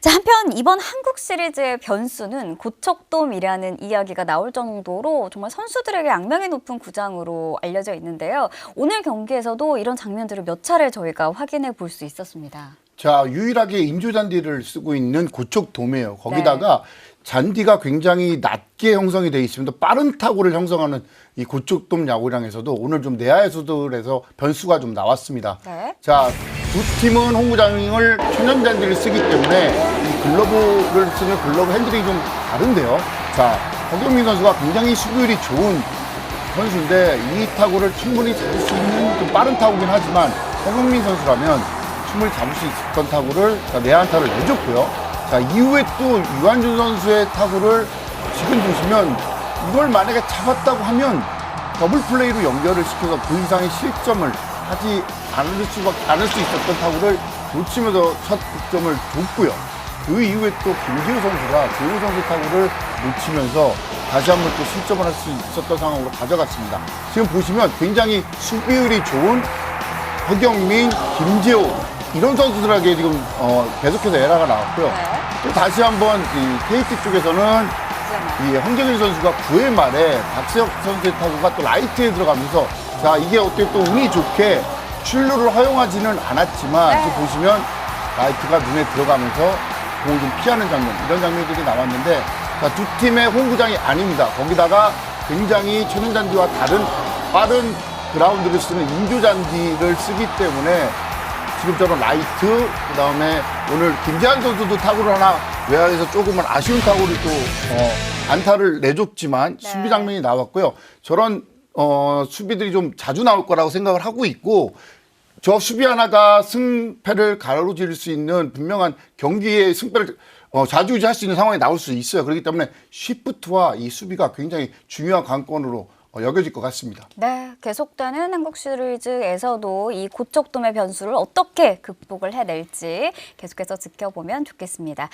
자, 한편 이번 한국 시리즈의 변수는 고척돔이라는 이야기가 나올 정도로 정말 선수들에게 악명이 높은 구장으로 알려져 있는데요. 오늘 경기에서도 이런 장면들을 몇 차례 저희가 확인해 볼 수 있었습니다. 자, 유일하게 인조 잔디를 쓰고 있는 고척 돔이에요. 네. 거기다가 잔디가 굉장히 낮게 형성이 되어 있습니다. 빠른 타구를 형성하는 이 고척돔 야구장에서도 오늘 좀 내야의 수들에서 변수가 좀 나왔습니다. 네. 자, 두 팀은 홍구장을 천연 잔디를 쓰기 때문에 이 글러브를 쓰는 글러브 핸들이 좀 다른데요. 자, 허경민 선수가 굉장히 수비율이 좋은 선수인데 이 타구를 충분히 잡을 수 있는 좀 빠른 타구긴 하지만 허경민 선수라면 충분히 잡을 수 있었던 타구를 자, 내안타를 내줬고요. 자, 이후에 또 유한준 선수의 타구를 지금 보시면 이걸 만약에 잡았다고 하면 더블 플레이로 연결을 시켜서 그 이상의 실점을 하지 않을 수밖에 않을 수 있었던 타구를 놓치면서 첫 득점을 줬고요. 그 이후에 또 김기우 선수가 조우 선수 타구를 놓치면서 다시 한번 또 실점을 할 수 있었던 상황으로 가져갔습니다. 지금 보시면 굉장히 수비율이 좋은 허경민, 김재호 이런 선수들에게 지금 어, 계속해서 에라가 나왔고요. 네. 또 다시 한번 이 KT 쪽에서는 이 황정일 선수가 9회 말에 박세혁 선수의 타구가 또 라이트에 들어가면서 자 이게 어떻게 또 운이 좋게 출루를 허용하지는 않았지만 네. 지금 보시면 라이트가 눈에 들어가면서 공을 좀 피하는 장면 이런 장면들이 나왔는데 자, 두 팀의 홈구장이 아닙니다. 거기다가 굉장히 천연잔디와 다른 빠른 그라운드를 쓰는 인조잔디를 쓰기 때문에 지금처럼 라이트 그다음에 오늘 김재환 선수도 타구를 하나 외야에서 조금은 아쉬운 타구를 또 어, 안타를 내줬지만 네. 수비 장면이 나왔고요. 저런 어, 수비들이 좀 자주 나올 거라고 생각을 하고 있고 저 수비 하나가 승패를 가로지를 수 있는 분명한 경기의 승패를 어, 좌지우지할 수 있는 상황이 나올 수 있어요. 그렇기 때문에 쉬프트와 이 수비가 굉장히 중요한 관건으로 어, 여겨질 것 같습니다. 네, 계속되는 한국 시리즈에서도 이 고척돔의 변수를 어떻게 극복을 해낼지 계속해서 지켜보면 좋겠습니다.